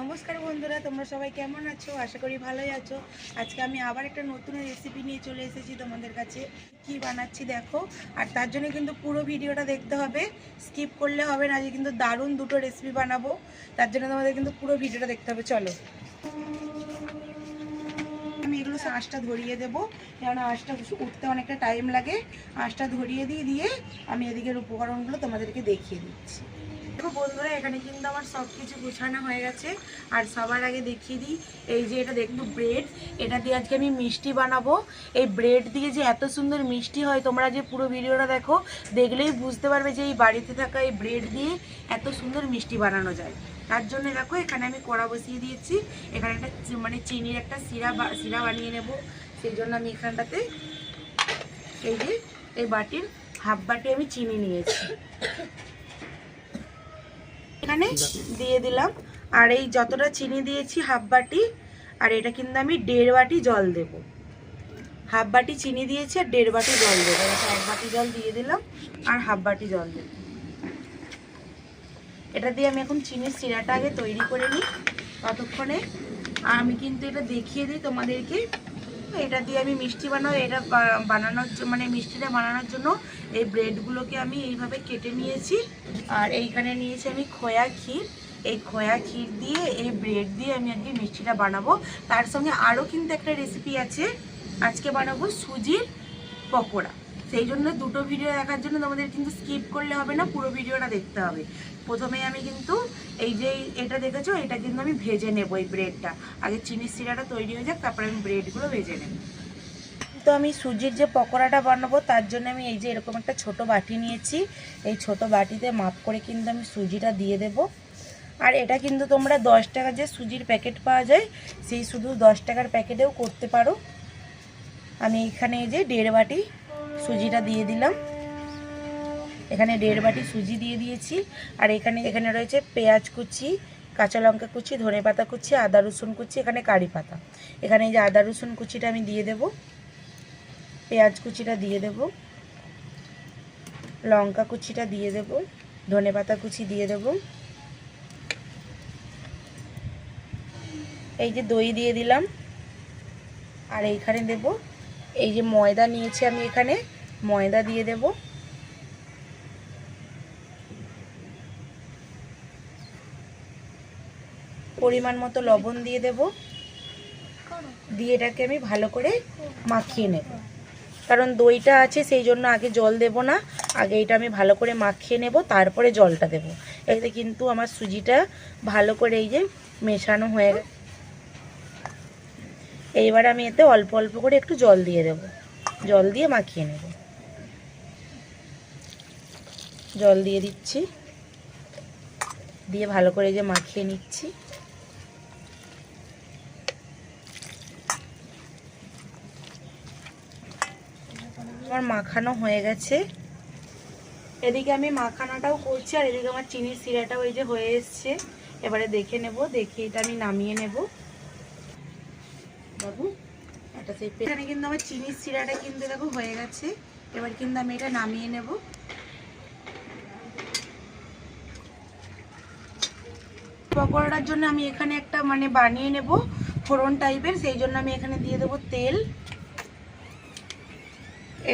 নমস্কার বন্ধুরা, তোমরা সবাই কেমন আছো? আশা করি ভালোই আছো। আজকে আমি আবার একটা নতুন রেসিপি নিয়ে চলে এসেছি তোমাদের কাছে। কি বানাচ্ছি দেখো? আর তার জন্য কিন্তু পুরো ভিডিওটা দেখতে হবে। স্কিপ করলে হবে না, আজকে কিন্তু দারুণ দুটো রেসিপি বানাবো। তার জন্য তোমাদের কিন্তু পুরো ভিডিওটা দেখতে হবে। চলো। আমি এগুলো আঁশটা ধরিয়ে দেবো। কারণ আঁশটা উঠতে অনেকটা টাইম লাগে। আঁশটা ধরিয়ে দিয়ে দিয়ে আমি এদিকের উপকরণগুলো তোমাদেরকে দেখিয়ে দিচ্ছি। দেখো বন্ধুরা, এখানে কিন্তু আমার সব কিছু গুছানো হয়ে গেছে। আর সবার আগে দেখিয়ে দিই, এই যে এটা দেখব ব্রেড। এটা দিয়ে আজকে আমি মিষ্টি বানাবো। এই ব্রেড দিয়ে যে এত সুন্দর মিষ্টি হয়, তোমরা যে পুরো ভিডিওটা দেখো, দেখলেই বুঝতে পারবে যে এই বাড়িতে থাকা এই ব্রেড দিয়ে এত সুন্দর মিষ্টি বানানো যায়। তার জন্য দেখো, এখানে আমি কড়া বসিয়ে দিয়েছি। এখানে একটা মানে চিনির একটা সিরা সিরা বানিয়ে নেব। সেই জন্য আমি এখানটাতে এই যে, এই বাটির হাফ বাটি আমি চিনি নিয়েছি। এখানে দিয়ে দিলাম। আর এই যতটা চিনি দিয়েছি, হাফ বাটি, আর এটা কিন্তু আমি দেড় বাটি জল দেব। হাফ বাটি চিনি দিয়েছি আর দেড় বাটি জল দেবো। এটা এক বাটি জল দিয়ে দিলাম আর হাফ বাটি জল দেব। এটা দিয়ে আমি এখন চিনির সিরাটা আগে তৈরি করে নিই ততক্ষণে। আর আমি কিন্তু এটা দেখিয়ে দিই তোমাদেরকে। এটা দিয়ে আমি মিষ্টি বানাবো এটা বানানোর জন্য মানে মিষ্টিটা বানানোর জন্য এই ব্রেডগুলোকে আমি এইভাবে কেটে নিয়েছি। আর এইখানে নিয়েছি আমি খোয়া ক্ষীর। এই খোয়া ক্ষীর দিয়ে, এই ব্রেড দিয়ে আমি আজকে মিষ্টিটা বানাবো। তার সঙ্গে আরও কিন্তু একটা রেসিপি আছে। আজকে বানাবো সুজির পকোড়া। সেই জন্য দুটো ভিডিও দেখার জন্য তোমাদের কিন্তু স্কিপ করলে হবে না, পুরো ভিডিওটা দেখতে হবে। প্রথমে আমি কিন্তু এই যে এটা দেখেছ, এটা কিন্তু আমি ভেজে নেব এই ব্রেডটা আগে চিনির সিরাটা তৈরি হয়ে যাক, তারপরে আমি ব্রেডগুলো ভেজে নেব। তো আমি সুজির যে পকোড়াটা বানাবো, তার জন্য আমি এই যে এরকম একটা ছোট বাটি নিয়েছি। এই ছোট বাটিতে মাপ করে কিন্তু আমি সুজিটা দিয়ে দেব। আর এটা কিন্তু তোমরা দশ টাকার যে সুজির প্যাকেট পাওয়া যায়, সেই শুধু দশ টাকার প্যাকেটেও করতে পারো। আমি এখানে এই যে দেড় বাটি সুজিটা দিয়ে দিলাম। এখানে দেড় বাটি সুজি দিয়ে দিয়েছি। আর এখানে এখানে রয়েছে পেঁয়াজ কুচি, কাঁচা লঙ্কা কুচি, ধনে পাতা কুচি, আদা রসুন কুচি, এখানে কারি পাতা। এখানে এই যে আদা রসুন কুচিটা আমি দিয়ে দেব। পেঁয়াজ কুচিটা দিয়ে দেব। লঙ্কা কুচিটা দিয়ে দেব। ধনে পাতা কুচি দিয়ে দেব। এই যে দই দিয়ে দিলাম। আর এইখানে দেব এই যে ময়দা নিয়েছি আমি এখানে, ময়দা দিয়ে দেব। পরিমাণ মতো লবণ দিয়ে দেব। দিয়ে এটাকে আমি ভালো করে মাখিয়ে নেব। কারণ দইটা আছে, সেই জন্য আগে জল দেব না। আগে এটা আমি ভালো করে মাখিয়ে নেব, তারপরে জলটা দেব। এতে কিন্তু আমার সুজিটা ভালো করে এই যে মেশানো হয়ে গেছে এইবার আমি এতে অল্প অল্প করে একটু জল দিয়ে দেব। জল দিয়ে মাখিয়ে নেব। জল দিয়ে দিচ্ছি। দিয়ে ভালো করে যে মাখিয়ে নিচ্ছি। আমার মাখানো হয়ে গেছে। এদিকে আমি মাখানাটাও করছি আর এদিকে আমার চিনির সিরাটাও এই যে হয়ে এসছে। এবারে দেখে নেব, দেখে এটা আমি নামিয়ে নেব। বাবু। একটা সেই এখানে কিন্তু আমার চিনির সিরাটা কিন্তু দেখো হয়ে গেছে। এবার কিন্তু আমি এটা নামিয়ে নেব। পকোড়ার জন্য আমি এখানে একটা মানে বানিয়ে নেব, ফোড়ন টাইপের। সেই জন্য আমি এখানে দিয়ে দেবো তেল।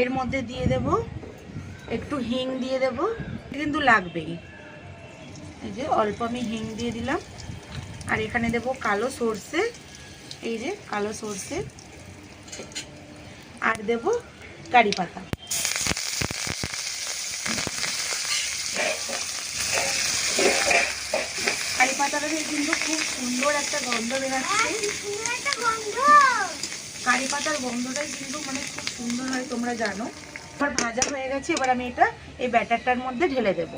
এর মধ্যে দিয়ে দেব একটু হিং দিয়ে দেব। কিন্তু লাগবেই। এই যে অল্প আমি হিং দিয়ে দিলাম। আর এখানে দেব কালো সর্ষে। এই যে কালো সর্ষে। আর দেব কারি পাতা। কারি পাতাটা কিন্তু খুব সুন্দর একটা গন্ধ বেরাচ্ছে। কারি পাতার গন্ধটাই কিন্তু মানে খুব সুন্দর হয় তোমরা জানো। এবার ভাজা হয়ে গেছে এবার আমি এটা এই ব্যাটারটার মধ্যে ঢেলে দেব।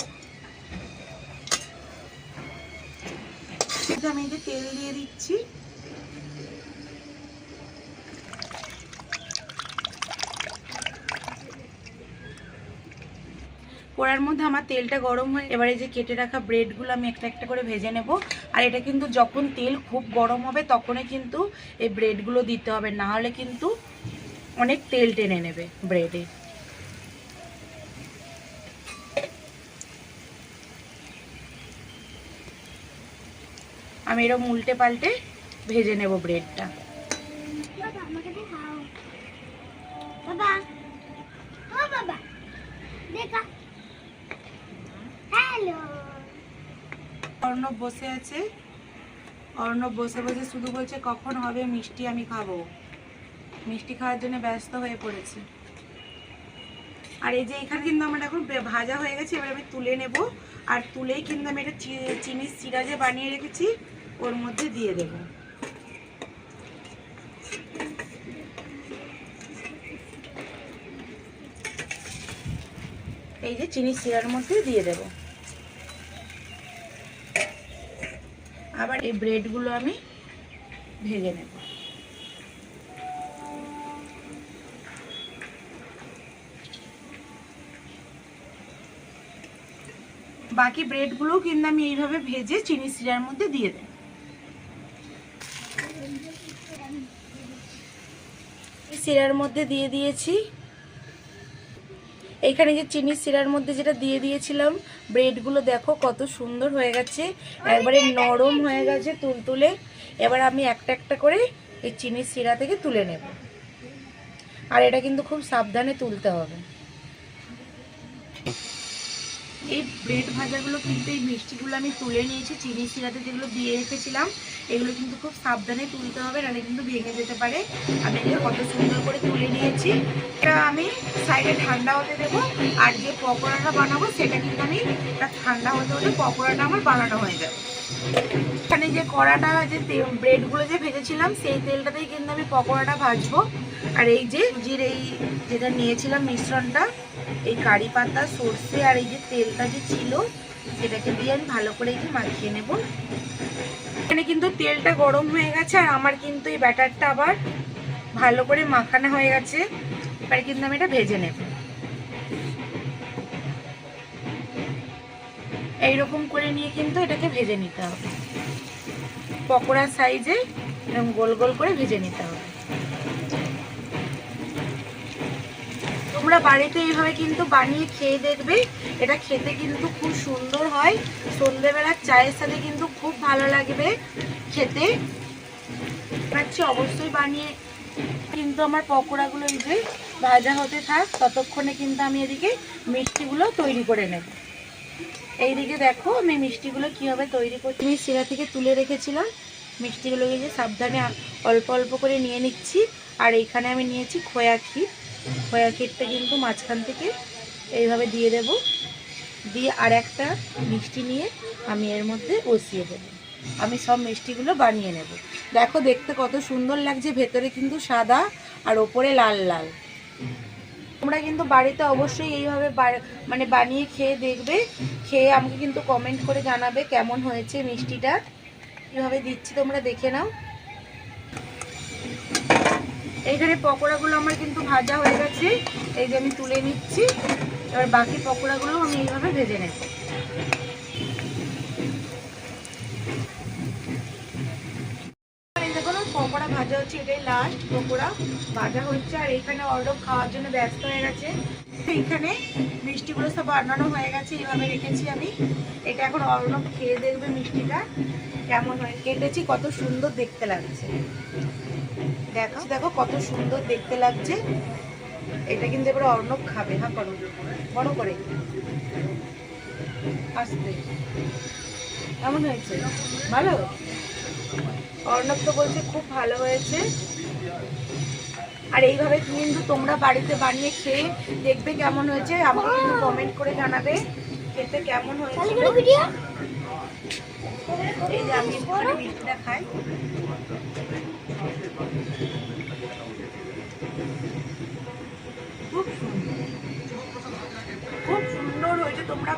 আমি এই যে তেল দিয়ে দিচ্ছি। কড়ার মধ্যে আমার তেলটা গরম হয়ে এবারে যে কেটে রাখা ব্রেডগুলো আমি একটা একটা করে ভেজে নেব। আর এটা কিন্তু যখন তেল খুব গরম হবে তখনই কিন্তু এই ব্রেডগুলো দিতে হবে, না হলে কিন্তু অনেক তেল টেনে নেবে ব্রেডে। আমি এরকম উল্টে পাল্টে ভেজে নেব ব্রেডটা। বাবা ও বাবা দেখা হ্যালো অর্ণব বসে আছে। অর্ণব বসে বসে শুধু বলছে, কখন হবে মিষ্টি আমি খাব। মিষ্টি খাওয়ার জন্য ব্যস্ত হয়ে পড়েছে। আর এই যে এখানে কিন্তু আমার এখন ভাজা হয়ে গেছে, এবার আমি তুলে নেব। আর তুলেই কিন্তু আমি এটা চিনির সিরা যে বানিয়ে রেখেছি, ওর মধ্যে দিয়ে দেবো। এই যে চিনির সিরার মধ্যে দিয়ে দেবো। আবার এই ব্রেডগুলো আমি ভেজে নেব। বাকি ব্রেডগুলো কিন্তু আমি এইভাবে ভেজে চিনি সিরার মধ্যে দিয়ে দেব। সিরার মধ্যে দিয়ে দিয়েছি এইখানে যে চিনি সিরার মধ্যে যেটা দিয়ে দিয়েছিলাম, ব্রেডগুলো দেখো কত সুন্দর হয়ে গেছে। একবারে নরম হয়ে গেছে তুলতুলে। এবার আমি একটা একটা করে এই চিনির সিরা থেকে তুলে নেব। আর এটা কিন্তু খুব সাবধানে তুলতে হবে। এই ব্রেড ভাজাগুলো কিন্তু এই মিষ্টিগুলো আমি তুলে নিয়েছি, চিনি সিরাতে যেগুলো দিয়ে রেখেছিলাম, এগুলো কিন্তু খুব সাবধানে তুলতে হবে, নাহলে কিন্তু ভেঙে যেতে পারে। আমি এগুলো কত সুন্দর করে তুলে নিয়েছি। এটা আমি সাইডে ঠান্ডা হতে দেবো, আর যে পকোড়াটা বানাবো সেটা কিন্তু আমি ঠান্ডা হতে হতে পকোড়াটা আমার বানানো হয়ে যাবে। এখানে যে কড়াটা, যে ব্রেডগুলো যে ভেজেছিলাম, সেই তেলটাতেই কিন্তু আমি পকোড়াটা ভাজবো। আর এই যে জির, এই যেটা নিয়েছিলাম মিশ্রণটা এই কারি পাতা, সর্ষে আর এই যে তেলটা যে ছিল, সেটাকে দিয়ে আমি ভালো করে যে মাখিয়ে নেব। এখানে কিন্তু তেলটা গরম হয়ে গেছে আর আমার কিন্তু এই ব্যাটারটা আবার ভালো করে মাখানো হয়ে গেছে। এবার কিন্তু আমি এটা ভেজে নেব। এইরকম করে নিয়ে কিন্তু এটাকে ভেজে নিতে হবে। পকোড়া সাইজে এরকম গোল গোল করে ভেজে নিতে হবে। তোমরা বাড়িতে এইভাবে কিন্তু বানিয়ে খেয়ে দেখবে। এটা খেতে কিন্তু খুব সুন্দর হয়। সন্ধেবেলার চায়ের সাথে কিন্তু খুব ভালো লাগবে খেতে। পাচ্ছি অবশ্যই বানিয়ে কিন্তু আমার পকোড়াগুলো এই যে ভাজা হতে থাক, ততক্ষণে কিন্তু আমি এদিকে মিষ্টিগুলো তৈরি করে নেব। এইদিকে দেখো আমি মিষ্টিগুলো কীভাবে তৈরি করছি আমি শিরা থেকে তুলে রেখেছিলাম। মিষ্টিগুলোকে যে সাবধানে অল্প অল্প করে নিয়ে নিচ্ছি। আর এইখানে আমি নিয়েছি খোয়া ক্ষীর। খোয়া ক্ষীরটা কিন্তু মাঝখান থেকে এইভাবে দিয়ে দেব। দিয়ে আর একটা মিষ্টি নিয়ে আমি এর মধ্যে বসিয়ে দেবো। আমি সব মিষ্টিগুলো বানিয়ে নেব। দেখো দেখতে কত সুন্দর লাগছে, ভেতরে কিন্তু সাদা আর ওপরে লাল লাল। তোমরা কিন্তু বাড়িতে অবশ্যই এইভাবে মানে বানিয়ে খেয়ে দেখবে। খেয়ে আমাকে কিন্তু কমেন্ট করে জানাবে কেমন হয়েছে মিষ্টিটা। কীভাবে দিচ্ছি, তোমরা দেখে নাও। এইখানে পকোড়াগুলো আমার কিন্তু ভাজা হয়ে গেছে। এই যে আমি তুলে নিচ্ছি। এবার বাকি পকোড়াগুলো আমি এইভাবে ভেজে নেব। পকোড়া ভাজা হচ্ছে, এটাই লাস্ট পকোড়া। ভাজা হচ্ছে, আর এখানে অর্ডার খাওয়ার জন্য ব্যস্ত হয়ে গেছে। এইখানে মিষ্টিগুলো সব বানানো হয়ে গেছে, এইভাবে রেখেছি আমি। এটা এখন অর্ণব খেয়ে দেখবে মিষ্টিটা, কেমন হয়। কেটেছি, কত সুন্দর দেখতে লাগছে। দেখো দেখো কত সুন্দর দেখতে লাগছে। এটা কিন্তু এবার অর্ণব খাবে হ্যাঁ করো বড় করে। আসতে। কেমন হয়েছে? ভালো? অর্ণব তো বলছে খুব ভালো হয়েছে। আর এইভাবে কিন্তু তোমরা বাড়িতে বানিয়ে খেয়ে দেখবে কেমন হয়েছে। আমাকে কিন্তু কমেন্ট করে জানাবে খেতে কেমন হয়েছে। এই যে আমি খাই। খুব সুন্দর। খুব সুন্দর হয়েছে। তোমরা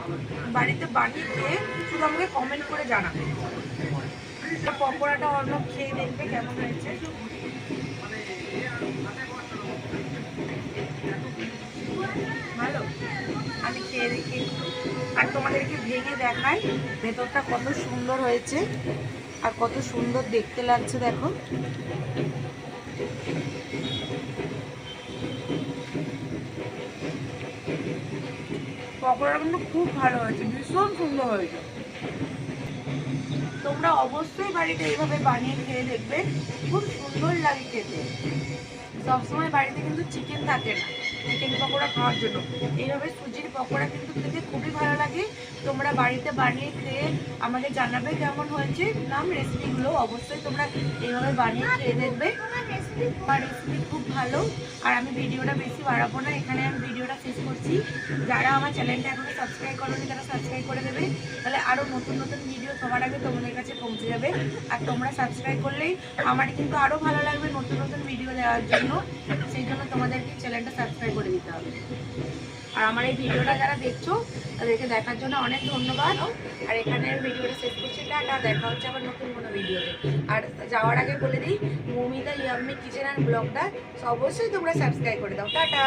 বাড়িতে বানিয়ে খেয়ে শুধু আমাকে কমেন্ট করে জানাবে। পকোড়াটা অন্য খেয়ে দেখবে কেমন হয়েছে। ভালো? আমি খেয়ে দেখি। আর তোমাদেরকে ভেঙে দেখাই, ভেতরটা কত সুন্দর হয়েছে। আর কত সুন্দর দেখতে লাগছে, দেখো। পকোড়া কিন্তু খুব ভালো হয়েছে, ভীষণ সুন্দর হয়েছে। তোমরা অবশ্যই বাড়িতে এইভাবে বানিয়ে খেয়ে দেখবে, খুব সুন্দর লাগে খেতে। সবসময় বাড়িতে কিন্তু চিকেন থাকে না। চিকেন পকোড়া খাওয়ার জন্য। এইভাবে সুজির পকোড়া কিন্তু খেতে খুবই ভালো লাগে। তোমরা বাড়িতে বানিয়ে খেয়ে আমাকে জানাবে কেমন হয়েছে। নাম রেসিপিগুলো অবশ্যই তোমরা এইভাবে বানিয়ে খেয়ে দেখবে। আমার রেসিপি খুব ভালো। আর আমি ভিডিওটা বেশি বাড়াবো না। এখানে আমি ভিডিওটা শেষ করছি। যারা আমার চ্যানেলটা এখনও সাবস্ক্রাইব করোনি, তারা সাবস্ক্রাইব করে দেবে। তাহলে আরও নতুন নতুন ভিডিও সবার আগে তোমাদের কাছে পৌঁছে যাবে। আর তোমরা সাবস্ক্রাইব করলেই আমার কিন্তু আরও ভালো লাগবে নতুন নতুন ভিডিও দেওয়ার জন্য। সেই জন্য তোমাদেরকে চ্যানেলটা সাবস্ক্রাইব করে দিতে হবে। আর আমার এই ভিডিওটা যারা দেখছ, তাদেরকে দেখার জন্য অনেক ধন্যবাদ। আর এখানে ভিডিওটা শেষ করছি। টাটা, দেখা হচ্ছে আবার নতুন কোনো ভিডিওতে। আর যাওয়ার আগে বলে দিই, মৌমিতা ইয়াম্মি কিচেন অ্যান্ড ব্লগটা অবশ্যই তোমরা সাবস্ক্রাইব করে দাও। টাটা!